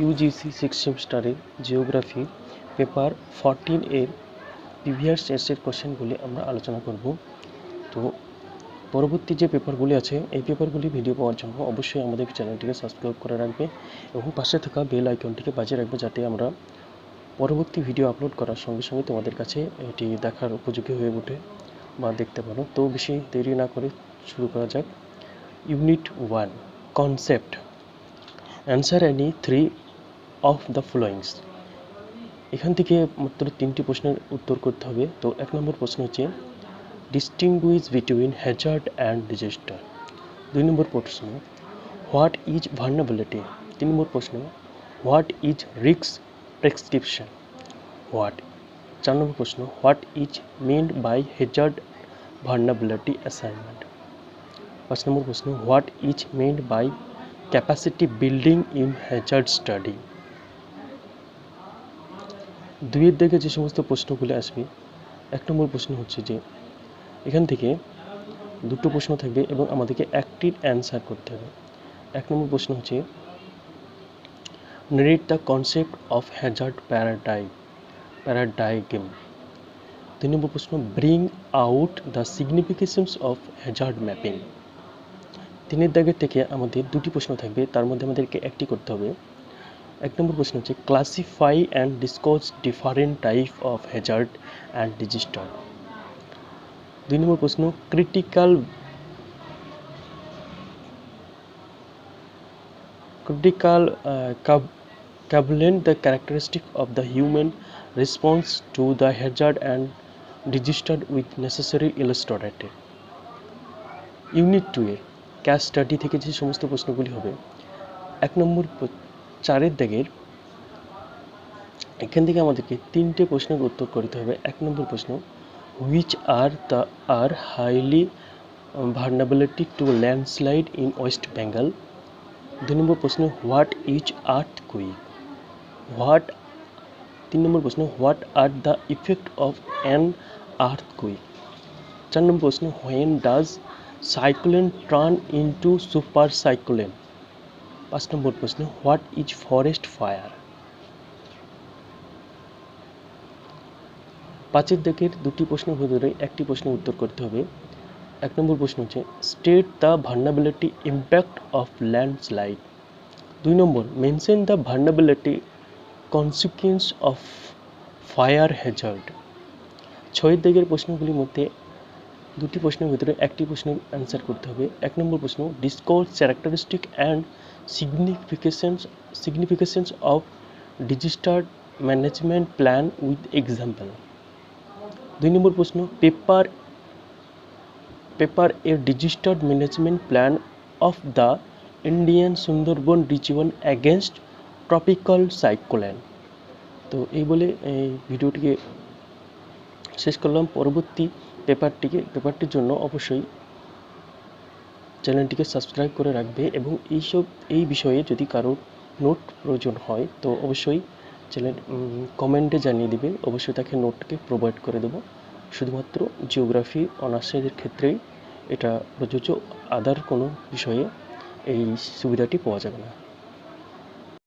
UGC six সেমিস্টারের geography paper fourteen এর previous টেস্টের কোশ্চেনগুলি আমরা আলোচনা করব। তো পরবর্তী যে পেপারগুলি আছে, এই পেপারগুলি ভিডিও পাওয়ার জন্য অবশ্যই আমাদের চ্যানেলটিকে সাবস্ক্রাইব করে রাখবে এবং পাশে থাকা বেল আইকনটিকে বাজিয়ে রাখবে যাতে আমরা পরবর্তী ভিডিও আপলোড করার সঙ্গে সঙ্গে তোমাদের কাছে এটি দেখার উপযোগী হয়ে ওঠে বা দেখতে পারো। তো বেশি দেরি না করে শুরু করা যাক। Unit one concept answer any three of the followings এখান থেকে মাত্র তিনটি প্রশ্নের উত্তর করতে হবে। তো এক নম্বর প্রশ্ন হচ্ছে distinguish between hazard and disaster দুই নম্বর প্রশ্ন হোয়াট ইজ ভার্নাবিলিটি তিন নম্বর প্রশ্ন হোয়াট ইজ রিক্স প্রেসক্রিপশন হোয়াট চার নম্বর প্রশ্ন what is meant by hazard vulnerability assignment পাঁচ নম্বর প্রশ্ন what is meant by capacity building in hazard study দুইয়ের দিকে যে সমস্ত প্রশ্নগুলো আসবে, এক নম্বর প্রশ্ন হচ্ছে যে, এখান থেকে দুটো প্রশ্ন থাকবে এবং আমাদেরকে একটির অ্যান্সার করতে হবে। এক নম্বর প্রশ্ন হচ্ছে narrate the concept of hazard paradigm paradigm দুই নম্বর প্রশ্ন bring out the significations of hazard mapping তিনের দাগের থেকে আমাদের দুটি প্রশ্ন থাকবে, তার মধ্যে আমাদেরকে একটি করতে হবে। এক নম্বর প্রশ্ন হচ্ছে classify and discuss different type of hazard and disaster দুই নম্বর প্রশ্ন critical uh, cab- cabulate the characteristic of the human response to the hazard and registered with necessary illustrated unit two এর ক্যাশ স্টাডি থেকে যে সমস্ত প্রশ্নগুলি হবে এক নম্বর চারের দাগের এখান থেকে আমাদেরকে তিনটে প্রশ্নের উত্তর করতে হবে। এক নম্বর প্রশ্ন which are the are highly vulnerability to landslide in West Bengal দুই নম্বর প্রশ্ন what is earthquake what তিন নম্বর প্রশ্ন what are the effect of an earthquake চার নম্বর প্রশ্ন when does cyclone turn into super cyclone পাঁচ নম্বর প্রশ্ন, হোয়াট ইজ ফরেস্ট ফায়ার? পাঁচের দিকের দুটি প্রশ্নের ভিতরে একটি প্রশ্নের উত্তর করতে হবে। এক নম্বর প্রশ্ন হচ্ছে, state the vulnerability impact of landslide. দুই নম্বর, mention the vulnerability consequence of fire hazard. ছয়ের দিকের প্রশ্নগুলির মধ্যে দুটি প্রশ্নের ভিতরে একটি প্রশ্নের অ্যান্সার করতে হবে। এক নম্বর প্রশ্ন, discourse characteristic and significations significations of disaster management plan with example দুই নম্বর প্রশ্ন paper paper A registered management plan of the Indian Sundarban region against tropical cyclone তো এই বলে এই ভিডিওটিকে শেষ করলাম। পরবর্তী পেপারটিকে পেপারটির জন্য অবশ্যই চ্যানেলটিকে সাবস্ক্রাইব করে রাখবে এবং এইসব, এই বিষয়ে যদি কারোর নোট প্রয়োজন হয়, তো অবশ্যই চ্যানেল কমেন্টে জানিয়ে দিবে। অবশ্যই তাকে নোটকে প্রোভাইড করে দেবো। শুধুমাত্র জিওগ্রাফি অনার্সের ক্ষেত্রেই এটা প্রযোজ্য। আদার কোনো বিষয়ে এই সুবিধাটি পাওয়া যাবে না।